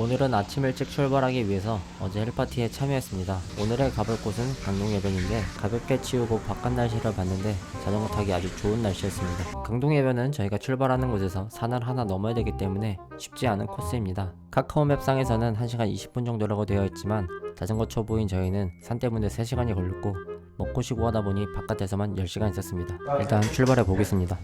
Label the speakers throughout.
Speaker 1: 오늘은 아침 일찍 출발하기 위해서 어제 헬파티에 참여했습니다. 오늘의 가볼 곳은 강동해변인데 가볍게 치우고 바깥 날씨를 봤는데 자전거 타기 아주 좋은 날씨였습니다. 강동해변은 저희가 출발하는 곳에서 산을 하나 넘어야 되기 때문에 쉽지 않은 코스입니다. 카카오맵상에서는 1시간 20분 정도라고 되어 있지만 자전거 초보인 저희는 산 때문에 3시간이 걸렸고 먹고 쉬고 하다 보니 바깥에서만 10시간 있었습니다. 일단 출발해 보겠습니다.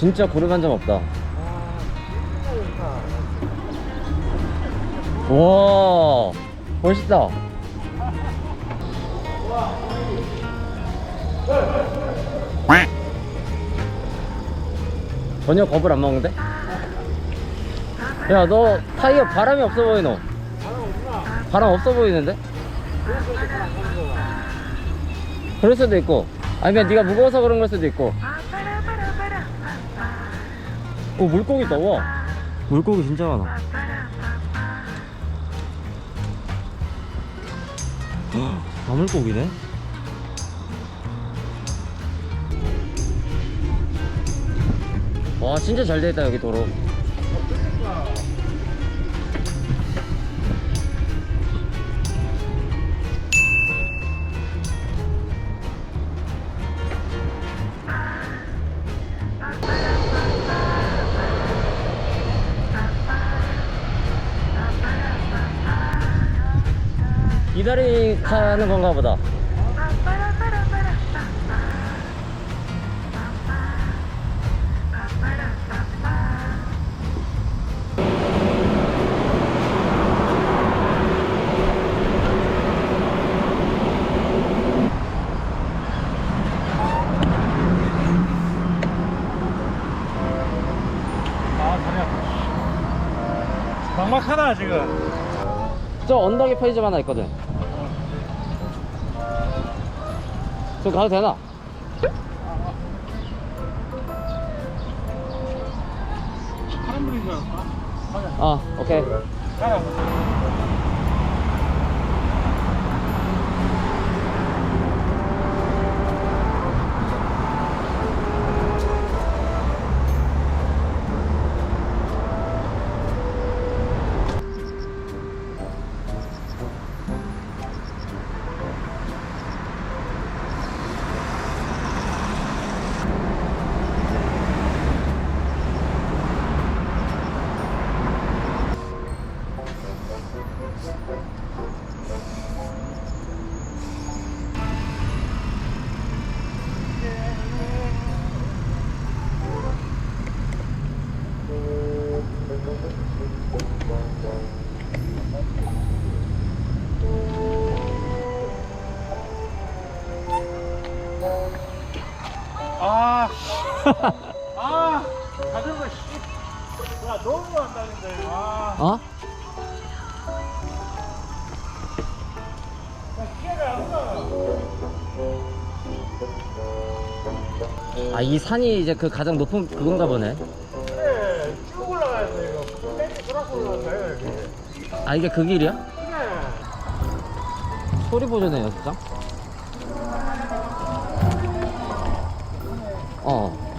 Speaker 1: 진짜 고르간 점 없다. 와, 멋있다. 전혀 겁을 안 먹는데? 야, 너 타이어 바람이 없어 보이 너. 바람 없어 보이는데? 그럴 수도 있고, 아니면 네가 무거워서 그런 걸 수도 있고. 오 물고기 있다 와 물고기 진짜 많아. 아 물고기네? 와 진짜 잘 돼있다 여기 도로 가는 건가 보다.
Speaker 2: 막막하다 지금.
Speaker 1: 저 언덕에 편의점 하나 있거든 저 가도 되나? 아 오케이
Speaker 2: 아, 자전거 씨. 야, 너무 안다는데. 아,
Speaker 1: 어?
Speaker 2: 야, 기회가 안 나.
Speaker 1: 아 이 산이 이제 그 가장 높은 그건가 보네
Speaker 2: 그래, 쭉 올라가야 돼, 이거. 땡기 돌아서 올라간다, 이렇게.
Speaker 1: 아 이게 그 길이야?
Speaker 2: 그래.
Speaker 1: 소리 보존의 연습장?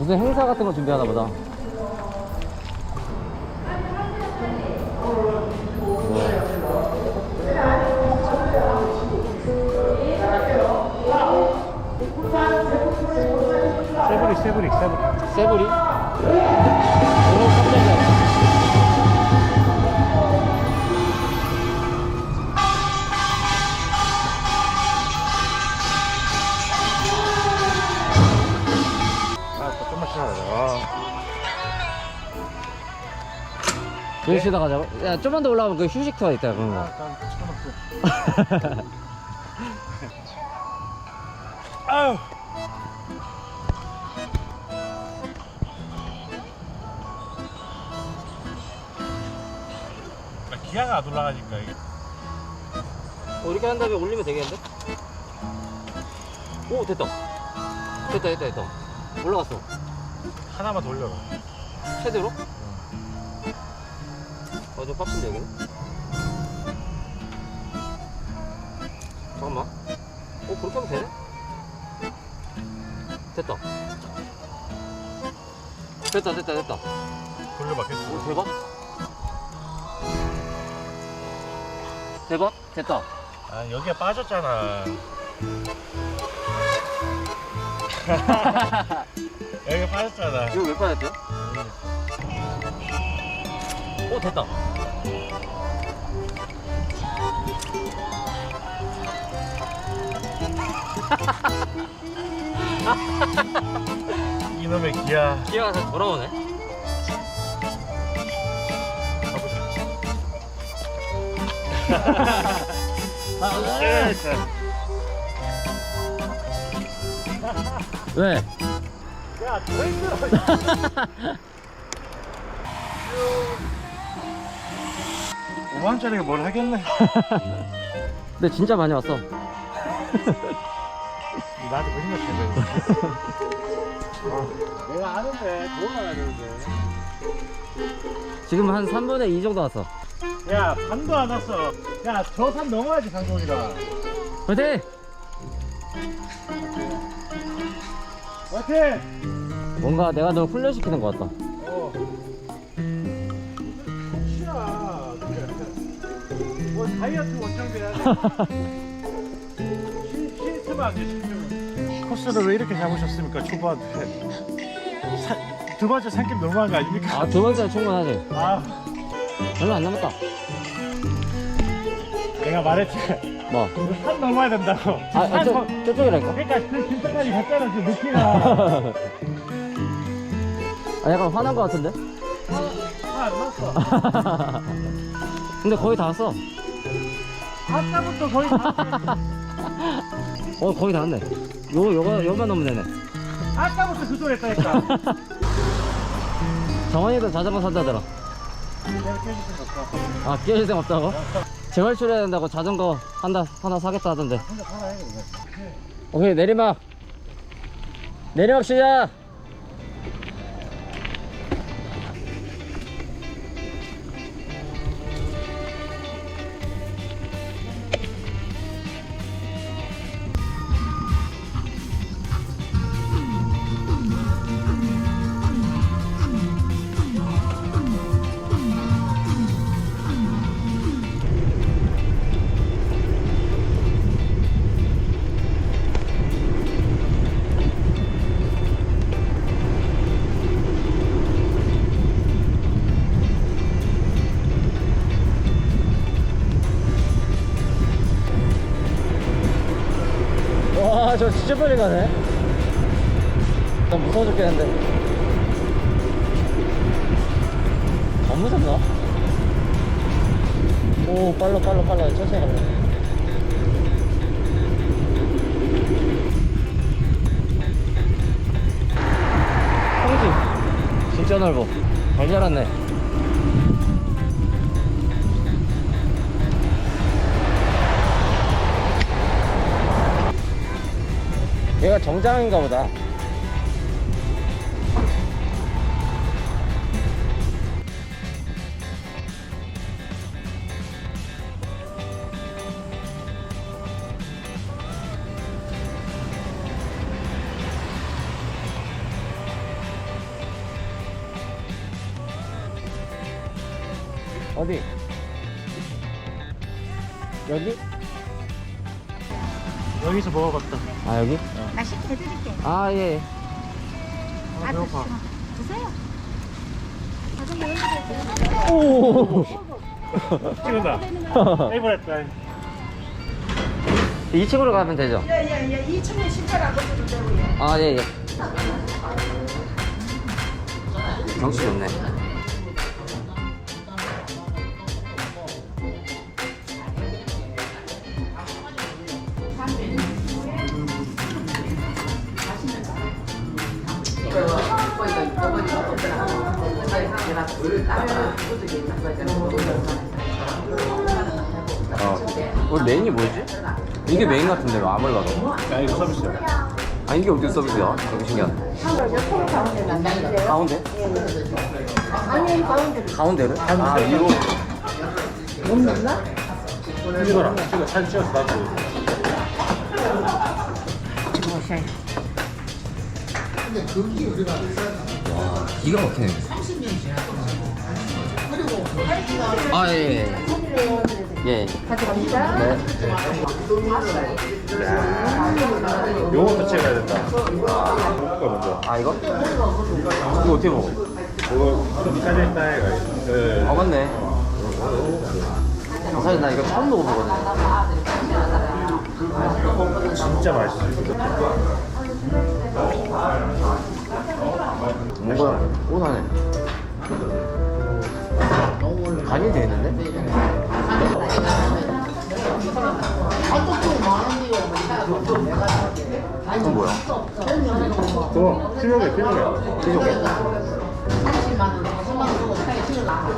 Speaker 1: 무슨 행사 같은 거 준비하나 보다
Speaker 2: 세브리, 세브리, 세브리.
Speaker 1: 세브리? 오 깜짝이야 여기 쉬다 가자고? 야 좀만 더 올라가면 그 휴식터가 있다 그런 거
Speaker 2: 아유. 기아가 안 올라가니까 이게.
Speaker 1: 어, 이렇게 한 다음에 올리면 되겠는데? 오 됐다 됐다 됐다 됐다 올라갔어
Speaker 2: 하나만 돌려라.
Speaker 1: 최대로? 어, 좀 빡친데, 여기는? 잠깐만. 어, 그렇게 하면 되네? 됐다. 됐다, 됐다, 됐다.
Speaker 2: 돌려봤겠어.
Speaker 1: 오, 대박. 대박? 됐다.
Speaker 2: 아, 여기가 빠졌잖아. 여기가 빠졌잖아.
Speaker 1: 이거 몇 빠졌대요? 오, 됐다.
Speaker 2: 이놈의 기아.
Speaker 1: 기아가 다시 돌아오네. 왜?
Speaker 2: 야, 더 힘들어. 5만짜리가 뭘 하겠네.
Speaker 1: 근데 진짜 많이 왔어.
Speaker 2: 나한테 거짓말 치는 내가 아는데, 돈 알아야 되는데.
Speaker 1: 지금 한 3분의 2 정도 왔어.
Speaker 2: 야, 반도 안 왔어. 야, 저 산 넘어야지, 강동이라.
Speaker 1: 화이팅!
Speaker 2: 화이팅!
Speaker 1: 뭔가 내가 널 훈련시키는 것 같다.
Speaker 2: 어. 싫어. 뭐 다이어트 원정돼야 안 돼. 코스를 왜 이렇게 잡으셨습니까, 초반에? 사, 두 번째 산길 너무한 거 아닙니까?
Speaker 1: 아, 두 번째는 충분하지.
Speaker 2: 아,
Speaker 1: 얼마 안 남았다.
Speaker 2: 내가 말했지.
Speaker 1: 뭐?
Speaker 2: 이거 산 넘어야 된다고.
Speaker 1: 아, 아
Speaker 2: 산
Speaker 1: 저,
Speaker 2: 넘-
Speaker 1: 저쪽이라니까.
Speaker 2: 그러니까 그 길까지 갔잖아, 지금 느끼나.
Speaker 1: 아, 약간 화난 것 같은데?
Speaker 2: 화안 났어.
Speaker 1: 근데 거의 다 왔어.
Speaker 2: 아까부터 거의 다.
Speaker 1: 어, 거의 다 왔네. 요, 요거, 요만 넘으면 되네.
Speaker 2: 아까부터 그 소리 했다니까.
Speaker 1: 정원이도 자전거 산다더라.
Speaker 2: 내가 깨질 생각 없어.
Speaker 1: 아, 끼어질 생각 없다고? 재활출해야 된다고 자전거 한다, 하나 사겠다 하던데.
Speaker 2: 혼자 살아야 돼, 이거.
Speaker 1: 오케이, 내리막. 내리막 시작! 와, 저 진짜 빨리 가네. 난 무서워 죽겠는데. 안 무섭나? 오, 빨라, 빨라, 빨라. 천천히 가네. 성지. 진짜 넓어. 잘 자랐네. 얘가 정장인가 보다. 어디? 여기?
Speaker 2: 여기서 먹어봤다.
Speaker 1: 아 여기?
Speaker 3: 맛있게 해드릴게요.
Speaker 1: 아 예.
Speaker 2: 아, 배고파.
Speaker 3: 드세요.
Speaker 1: 오.
Speaker 2: 찍은다. 에이브랬다.
Speaker 1: 2층으로 가면 되죠?
Speaker 3: 예 예 예. 2층에 신발 안 벗어도 되고요.
Speaker 1: 아, 예, 예. 경치 좋네. 어, 우리 메인이 뭐였지? 이게 메인 같은데 왜 봐도
Speaker 2: 야, 이거 서비스야.
Speaker 1: 아 이게 어디 서비스야? 되게 신기하네 가운데?
Speaker 3: 아니 가운데.
Speaker 1: 가운데를? 아 위로
Speaker 3: 못 넣나?
Speaker 2: 찍어라. 찍어. 사진 찍어서 나도.
Speaker 1: 기가 막히네. 아, 예, 예. 예.
Speaker 3: 가져갑니다.
Speaker 1: 네.
Speaker 2: 요것도 찍어야 된다. 이거 먼저.
Speaker 1: 아, 이거? 이거 어떻게 먹어?
Speaker 2: 이거 니 사진 있다 해가. 네.
Speaker 1: 아, 맞네. 사실 나 이거 처음 먹어보거든.
Speaker 2: 진짜 맛있어.
Speaker 1: 뭔가 오사네. 간이 돼 있는데? 이건 뭐야?
Speaker 2: 그거 필요해, 필요해. 필요해.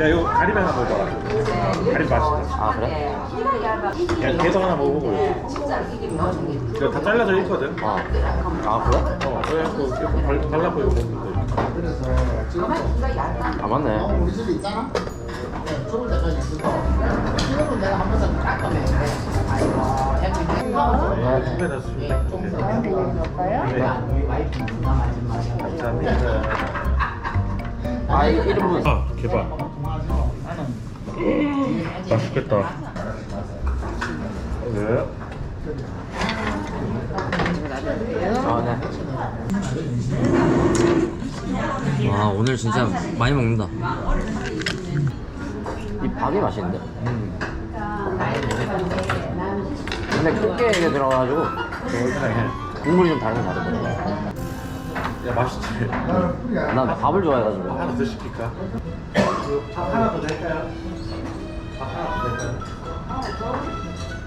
Speaker 2: 야 이거 가리비 하나 먹어봐라. 가리비 맛있다.
Speaker 1: 아, 그래?
Speaker 2: 야 게도 하나 먹어보고. 이거 다 잘라져 있거든.
Speaker 1: 아, 아 그래?
Speaker 2: 어, 그래갖고 이렇게 발- 발라고 이거 먹으면 돼.
Speaker 1: 아, 맞네.
Speaker 4: 우리 집에 있잖아. 네, 죽을 때까지 있을 거. 이거는 내가 한 번씩 깎아내. 아이고, 햄이
Speaker 2: 아, 두배다 수. 네. 감사합니다.
Speaker 1: 아, 이 이름은?
Speaker 2: 아, 개발. 맛있겠다. 네.
Speaker 1: 와, 오늘 진짜 많이 먹는다. 이 밥이 맛있는데? 근데 꽃게 이게 들어가가지고 국물이 좀 다른 거 같더라고.
Speaker 2: 야, 맛있지?
Speaker 1: 난 밥을 좋아해가지고.
Speaker 2: 하나 더 시킬까? 하나 더 될까요? 하나 더 될까요?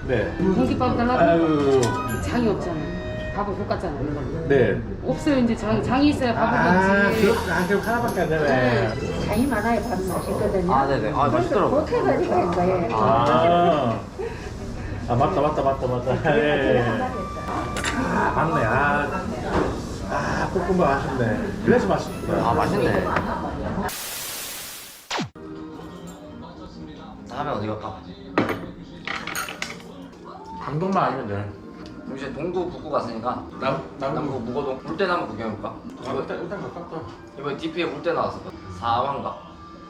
Speaker 2: 네.
Speaker 5: 공깃밥 달라고
Speaker 2: 아유,
Speaker 5: 장이 없잖아. 밥을 못 갔잖아.
Speaker 2: 네.
Speaker 5: 없어요 이제 장 장이 있어야 밥을
Speaker 2: 아,
Speaker 5: 먹지.
Speaker 2: 그렇, 아, 그럼 하나밖에 안 되네.
Speaker 3: 장이 많아야 밥 맛있거든요.
Speaker 1: 아, 네네. 아, 맛있더라고요.
Speaker 3: 못해가지고 한 거예요.
Speaker 2: 아, 아 맞다, 맞다, 맞다, 맞다. 예. 아, 맞네. 아, 아, 볶음밥 아쉽네. 그래서 맛있다.
Speaker 1: 아, 맛있네. 다음에 어디 갈까?
Speaker 2: 강동만 아니면 돼.
Speaker 1: 이제 동구 북구 갔으니까
Speaker 2: 남,
Speaker 1: 남구 무거동 물대나무 구경해볼까?
Speaker 2: 아, 일단, 일단 가깝다.
Speaker 1: 이번에 DP에 물대 나왔었거든. 사왕각.